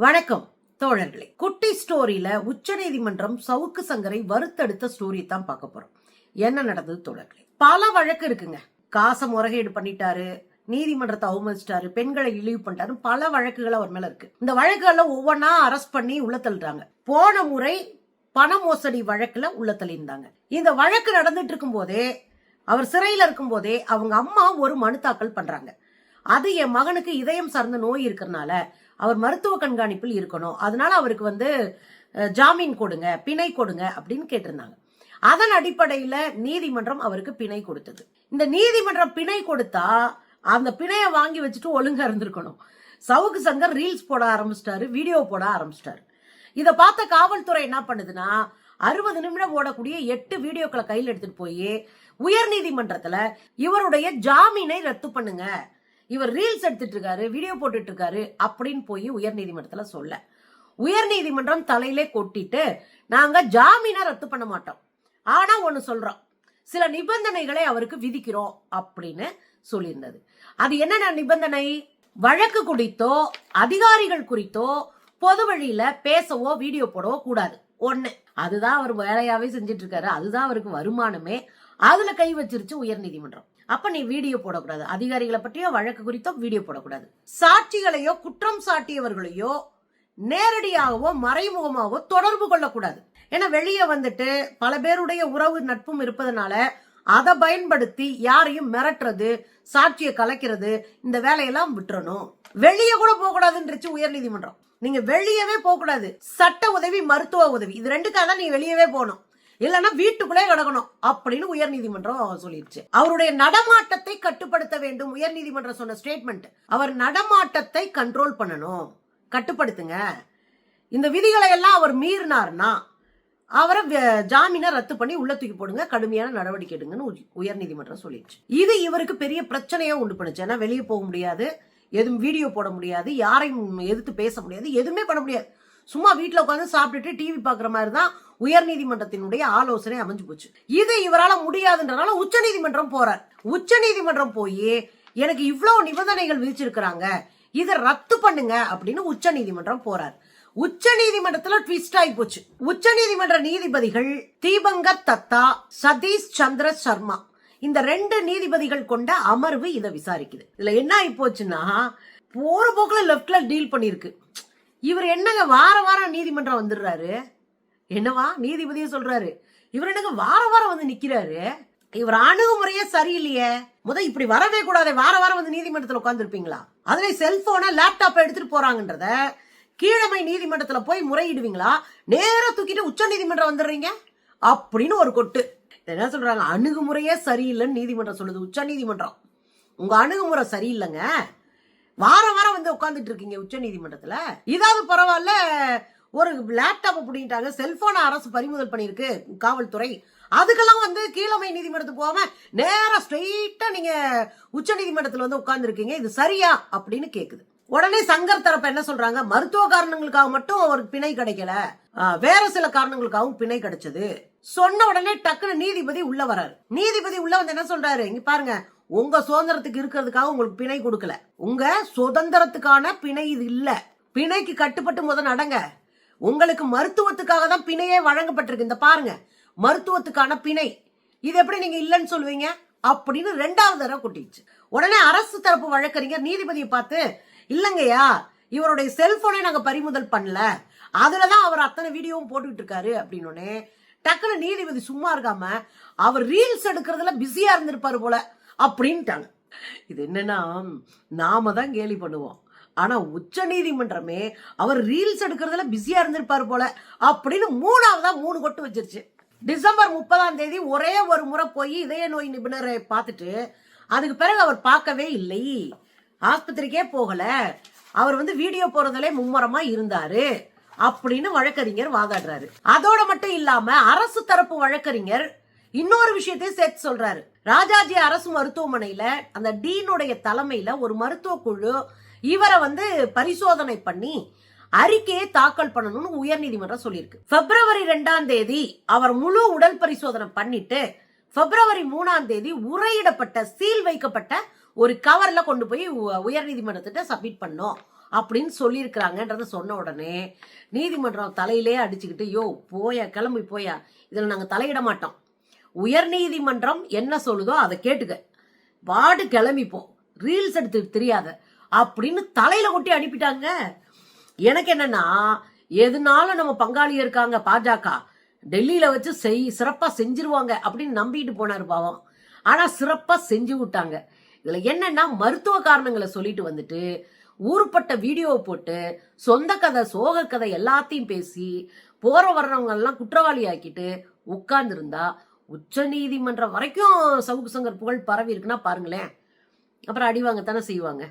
வணக்கம் தோழர்களே. குட்டி ஸ்டோரியில உச்சநீதிமன்றம் சவுக்கு சங்கரை வறுத்தெடுத்த ஸ்டோரி தான் பார்க்க போறோம். என்ன நடந்தது தோழர்களே? பல வழக்கு இருக்குங்க. காசை முறைகேடு பண்ணிட்டாரு நீதிமன்றத்தை அவமதிச்சிட்டாரு பெண்களை இழிவு பண்ணிட்டாரு பல வழக்குகள் அவர் மேல இருக்கு. இந்த வழக்குகளை ஒவ்வொன்னா அரெஸ்ட் பண்ணி உள்ள தள்ளுறாங்க. போன முறை பண மோசடி வழக்குல உள்ள தள்ளியிருந்தாங்க. இந்த வழக்கு நடந்துட்டு இருக்கும் போதே அவர் சிறையில இருக்கும் போதே அவங்க அம்மா ஒரு மனு தாக்கல் பண்றாங்க. அது என் மகனுக்கு இதயம் சார்ந்த நோய் இருக்கிறனால அவர் மருத்துவ கண்காணிப்பில் இருக்கணும். அதனால அவருக்கு வந்து ஜாமீன் கொடுங்க பிணை கொடுங்க அப்படின்னு கேட்டிருந்தாங்க. அதன் அடிப்படையில நீதிமன்றம் அவருக்கு பிணை கொடுத்தது. இந்த நீதிமன்றம் பிணை கொடுத்தா அந்த பிணையை வாங்கி வச்சுட்டு ஒழுங்கா இருந்திருக்கணும். சவுக்கு சங்கர் ரீல்ஸ் போட ஆரம்பிச்சிட்டாரு வீடியோ போட ஆரம்பிச்சிட்டாரு. இதை பார்த்த காவல்துறை என்ன பண்ணுதுன்னா அறுபது நிமிடம் ஓடக்கூடிய எட்டு வீடியோக்களை கையில் எடுத்துட்டு போய் உயர் நீதிமன்றத்துல இவருடைய ஜாமீனை ரத்து பண்ணுங்க. இவர் ரீல்ஸ் எடுத்துட்டு இருக்காரு வீடியோ போட்டுட்டு இருக்காரு அப்படின்னு போய் உயர் நீதிமன்றத்துல சொல்ல. உயர் நீதிமன்றம் தலையிலே கொட்டிட்டு நாங்க ஜாமீனை ரத்து பண்ண மாட்டோம். ஆனா ஒண்ணு சொல்றோம். சில நிபந்தனைகளை அவருக்கு விதிக்கிறோம் அப்படின்னு சொல்லியிருந்தது. அது என்னென்ன நிபந்தனை? வழக்கு குறித்தோ அதிகாரிகள் குறித்தோ பொது வழியில பேசவோ வீடியோ போடவோ கூடாது. ஒண்ணு. அதுதான் அவர் வேலையாவே செஞ்சிட்டு இருக்காரு அதுதான் அவருக்கு வருமானமே. அதுல கை வச்சிருச்சு உயர் நீதிமன்றம் அப்ப நீ வீடியோ போடக்கூடாது. அதிகாரிகளை பற்றியோ வழக்கு குறித்தோ வீடியோ போடக்கூடாது. சாட்சிகளையோ குற்றம் சாட்டியவர்களையோ நேரடியாகவோ மறைமுகமாகவோ தொடர்பு கொள்ளக்கூடாது. ஏன்னா வெளியே வந்துட்டு பல பேருடைய உறவு நட்பும் இருப்பதனால அதை பயன்படுத்தி யாரையும் மிரட்டுறது சாட்சியை கலைக்கிறது இந்த வேலையெல்லாம் விட்டுறணும். வெளியே கூட போகக்கூடாதுன்றச்சு உயர் நீதிமன்றம். நீங்க வெளியவே போகக்கூடாது. சட்ட உதவி மருத்துவ உதவி. இது ரெண்டுக்காக தான் நீ வெளியவே போகணும். இல்லைன்னா வீட்டுக்குள்ளே கிடக்கணும் அப்படின்னு உயர் நீதிமன்றம் அவருடைய நடமாட்டத்தை கட்டுப்படுத்த வேண்டும் உயர் நீதிமன்றம் சொன்ன ஸ்டேட்மெண்ட் அவர் நடமாட்டத்தை கண்ட்ரோல் பண்ணணும். கட்டுப்படுத்துங்க. இந்த விதிகளை எல்லாம் அவர் மீறினார்னா அவரை வ- ஜாமீனை ரத்து பண்ணி உள்ள தூக்கி போடுங்க கடுமையான நடவடிக்கை எடுங்கன்னு உயர்நீதிமன்றம் உயர் நீதிமன்றம் சொல்லிடுச்சு இது இவருக்கு பெரிய பிரச்சனையா உண்டு பண்ணுச்சு. ஏன்னா வெளியே போக முடியாது எதுவும் வீடியோ போட முடியாது யாரையும் எதிர்த்து பேச முடியாது எதுவுமே பண்ண முடியாது. சும்மா வீட்டில் உட்காந்து சாப்பிட்டுட்டு டிவி பார்க்குற மாதிரி தான் உயர் நீதிமன்றத்தினுடைய ஆலோசனை அமைஞ்சு போச்சு. இது இவரால் முடியாதுன்றனால உச்ச நீதிமன்றம் போறார். உச்ச நீதிமன்றம் போய் எனக்கு இவ்வளோ நிபந்தனைகள் விதிச்சிருக்கிறாங்க. இதை ரத்து பண்ணுங்க அப்படின்னு உச்ச நீதிமன்றம் போறார். உச்ச நீதிமன்றத்துல ட்விஸ்ட் ஆகி போச்சு. உச்ச நீதிமன்ற நீதிபதிகள் தீபங்க தத்தா சதீஷ் சந்திர சர்மா. இந்த ரெண்டு நீதிபதிகள் கொண்ட அமர்வு இதை விசாரிக்குது. இதுல என்ன ஆகி போச்சுன்னா போற போக்குல லெப்ட்ல டீல் பண்ணிருக்கு இவர் என்னங்க வார வாரம் நீதிமன்றம் வந்துடுறாரு? என்னவா? நீதிபதியும் சொல்றாரு. இவர் என்னங்க வார வாரம் வந்து நிக்கிறாரு? இவர் அணுகுமுறையே சரியில்லையே. முத இப்படி வரவே கூடாது வார வாரம் வந்து நீதிமன்றத்துல உட்காந்துருப்பீங்களா அதுல செல்போனை லேப்டாப்பை எடுத்துட்டு போறாங்கன்றத கீழமை நீதிமன்றத்துல போய் முறையிடுவீங்களா? நேரம் தூக்கிட்டு உச்ச நீதிமன்றம் வந்துடுறீங்க? அப்படின்னு ஒரு கொட்டு. என்ன சொல்றாங்க? அணுகுமுறையே சரியில்லைன்னு நீதிமன்றம் சொல்லுது உச்ச நீதிமன்றம். உங்க அணுகுமுறை சரியில்லைங்க. வாரம் வாரம் வந்து உட்காந்துட்டு இருக்கீங்க உச்ச நீதிமன்றத்துல. இதாவது பரவாயில்ல ஒரு லேப்டாப் பிடிங்கிட்டாங்க செல்போனை அரசு பறிமுதல் பண்ணியிருக்கு காவல்துறை. அதுக்கெல்லாம் வந்து கீழமை நீதிமன்றத்துக்கு போகாம நேராக ஸ்ட்ரெயிட்டா நீங்க உச்ச நீதிமன்றத்துல வந்து உட்கார்ந்துருக்கீங்க இது சரியா அப்படின்னு கேக்குது. உடனே சங்கர் தரப்பு என்ன சொல்றாங்க மருத்துவ காரணங்களுக்காக மட்டும் அவருக்கு பிணை கிடைக்கல. வேற சில காரணங்களுக்காகவும் பிணை கிடைச்சது. சொன்ன உடனே டக்குன்னு நீதிபதி உள்ள வராரு நீதிபதி உள்ள வந்து என்ன சொல்றாரு இங்க பாருங்க உங்க சுதந்திரத்துக்கு இருக்கிறதுக்காக உங்களுக்கு பிணை கொடுக்கல. உங்க சுதந்திரத்துக்கான பிணை இது இல்ல. பிணைக்கு கட்டுப்பட்டு முத நடங்க. உங்களுக்கு மருத்துவத்துக்காக தான் பிணையே வழங்கப்பட்டிருக்கு. இந்த பாருங்க. மருத்துவத்துக்கான பிணை. இது எப்படி நீங்க இல்லைன்னு சொல்லுவீங்க? அப்படின்னு ரெண்டாவது தடவை கொட்டிடுச்சு. உடனே அரசு தரப்பு வழக்கறிஞர் நீதிபதியை பார்த்து இல்லைங்கய்யா இவருடைய செல்போனை நாங்கள் பறிமுதல் பண்ணல. அதுலதான் அவர் அத்தனை வீடியோவும் போட்டுக்கிட்டு இருக்காரு. அப்படின்னு டக்குனு நீதிபதி சும்மா இருக்காம அவர் ரீல்ஸ் எடுக்கிறதுல பிஸியா இருந்திருப்பாரு போல. அப்படின்ட்டாங்க. இது என்னன்னா நாம தான் கேலி பண்ணுவோம். ஆனா உச்ச நீதிமன்றமே அவர் ரீல்ஸ் எடுக்கிறதுல பிஸியா இருந்திருப்பாரு போல அப்படின்னு மூணாவதா மூணு கொட்டு வச்சிருச்சு. டிசம்பர் முப்பதாம் தேதி ஒரே ஒரு முறை போய் இதய நோய் நிபுணரை பார்த்துட்டு அதுக்கு பிறகு அவர் பார்க்கவே இல்லை. ஆஸ்பத்திரிக்கே போகல. அவர் வந்து வீடியோ போறதுல மும்முரமா இருந்தாரு அப்படின்னு வழக்கறிஞர் வாதாடுறாரு. அதோட மட்டும் இல்லாம அரசு தரப்பு வழக்கறிஞர் இன்னொரு விஷயத்தையும் சேர்த்து சொல்றாரு. ராஜாஜி அரசு மருத்துவமனையில அந்த டீனுடைய தலைமையில ஒரு மருத்துவ குழு இவரை வந்து பரிசோதனை பண்ணி அறிக்கையை தாக்கல் பண்ணணும்னு உயர்நீதிமன்றம் சொல்லியிருக்கு. பிப்ரவரி ரெண்டாம் தேதி அவர் முழு உடல் பரிசோதனை பண்ணிட்டு பிப்ரவரி மூணாம் தேதி உரையிடப்பட்ட சீல் வைக்கப்பட்ட ஒரு கவர்ல கொண்டு போய் உ- உயர்நீதிமன்றத்திட்ட சப்மிட் பண்ணோம் அப்படின்னு சொல்லியிருக்கிறாங்கன்றத சொன்ன உடனே நீதிமன்றம் தலையிலே அடிச்சுக்கிட்டு யோ போயா கிளம்பி போயா இதில் நாங்கள் தலையிட மாட்டோம். உயர் நீதிமன்றம் என்ன சொல்லுதோ அதை கேட்டுக்க. பாடு கிளம்பிப்போம். ரீல்ஸ் எடுத்து தெரியாத. அப்படின்னு தலையில கொட்டி அனுப்பிட்டாங்க. எனக்கு என்னன்னா எதுனாலும் நம்ம பங்காளி இருக்காங்க பாஜக. டெல்லியில வச்சு செய் சிறப்பா செஞ்சிருவாங்க அப்படின்னு நம்பிட்டு போனார் பாவம். ஆனா சிறப்பா செஞ்சு விட்டாங்க. இதுல என்னன்னா மருத்துவ காரணங்களை சொல்லிட்டு வந்துட்டு ஊருப்பட்ட வீடியோவை போட்டு சொந்த கதை சோக கதை எல்லாத்தையும் பேசி போற வர்றவங்க எல்லாம் குற்றவாளி ஆக்கிட்டு உட்கார்ந்துருந்தா உச்ச நீதிமன்றம் வரைக்கும் சவுக்கு சங்கர் புகழ் பரவி இருக்குன்னா பாருங்களேன். அப்புறம் அடிவாங்க தானே செய்வாங்க.